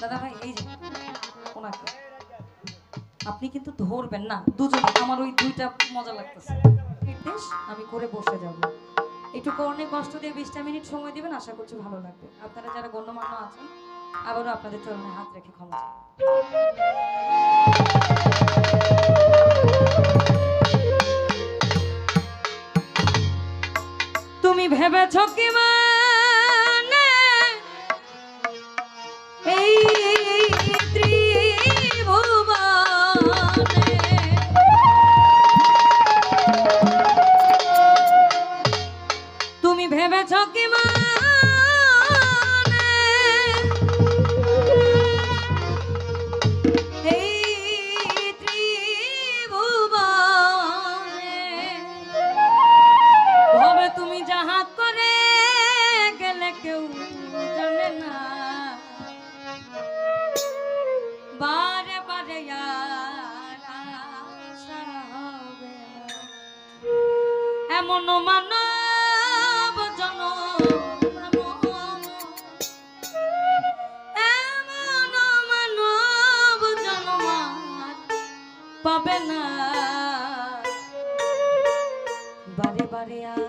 দাদা ভাই এই যে, ওনাকে। আপনি কিন্তু ধরবেন না, দুজন। আমার ওই দুইটা মজা লাগতেছে। নির্দেশ আমি করে বসে যাব। একটু অনেক কষ্ট দিয়ে বিশটা মিনিট সময় দিবেন, আশা করছি ভালো লাগবে। আপনারা যারা গণ্যমান্য আছেন, আবারও আপনাদের চরণে হাত রেখে ক্ষমা তুমি ভেবেছ কি মা? Maria.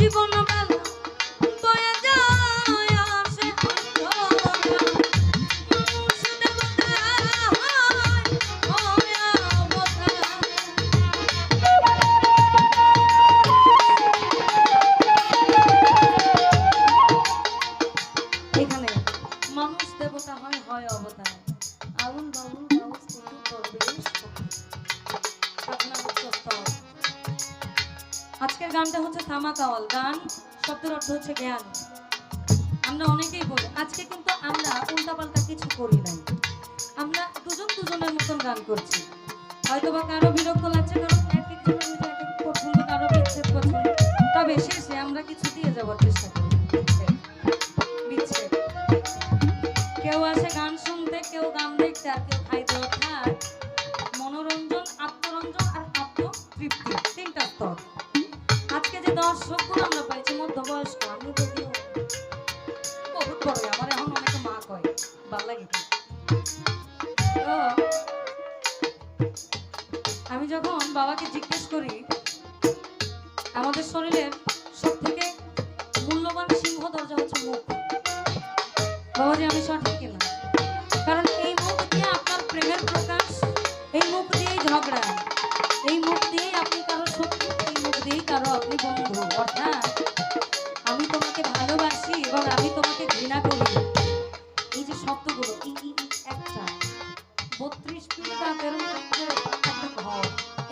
জীবন গানটা হচ্ছে থামা কাওয়াল গান, শব্দের অর্থ হচ্ছে জ্ঞান। আমরা অনেকেই বলি, আজকে কিন্তু আমরা উল্টাপাল্টা কিছু করি নাই। আমরা দুজন দুজনের মতন গান করছি। হয়তো বা কারও বিরক্ত লাগছে কারণ এক একজনের আমাদের শরীরের সব থেকে মূল্যবান সিংহ দরজা হচ্ছে মুখ। বাবাজি আমি সঠিক কিনা? কারণ এই মুখ দিয়ে আপনার প্রেমের প্রকাশ, এই মুখ দিয়েই ঝগড়া, এই মুখ দিয়েই আপনি কারও শক্তি এই মুখ দিয়েই কারও আপনি বন্ধু। অর্থাৎ আমি তোমাকে ভালোবাসি এবং আমি তোমাকে ঘৃণা করি। এই যে শব্দগুলো একটা, বত্রিশ পিড়ি দাঁতের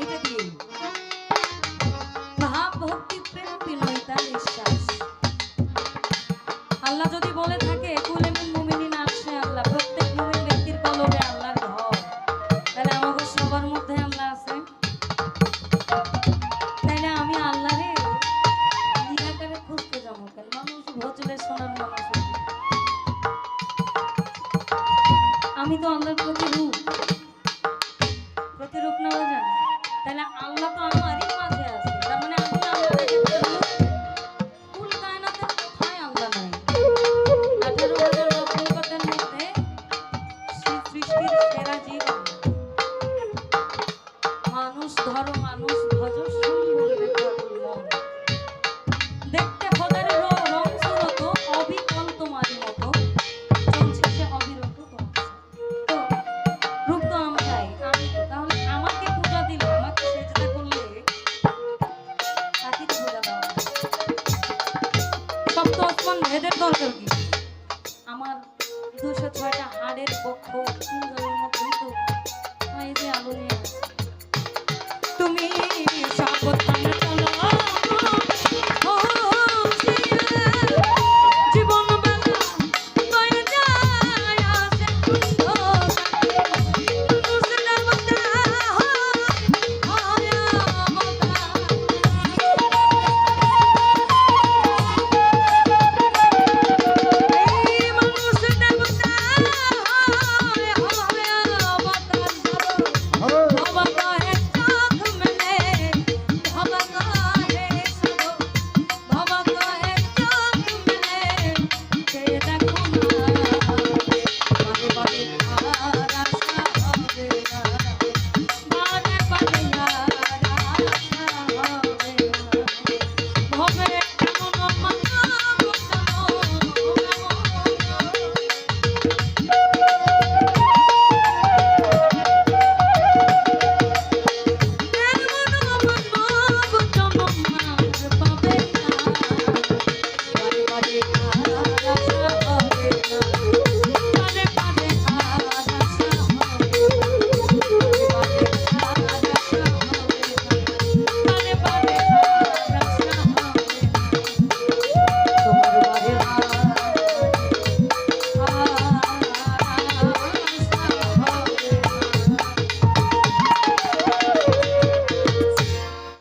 এটা দিয়েই। আমাদের আমি তো আল্লাহর প্রতিরূপ। প্রতিরূপ নেওয়া যান তাহলে আল্লাহ তো আমারই মাঝে আছে। তার মানে আল্লাহ আল্লাহ নাই। আঠারো মধ্যে সৃষ্টির সেরা মানুষ ধরো, মানুষ ভজ দুশো ছয়টা হাড়ের পক্ষ সুন্দরের মতো কিন্তু তুমি শপথ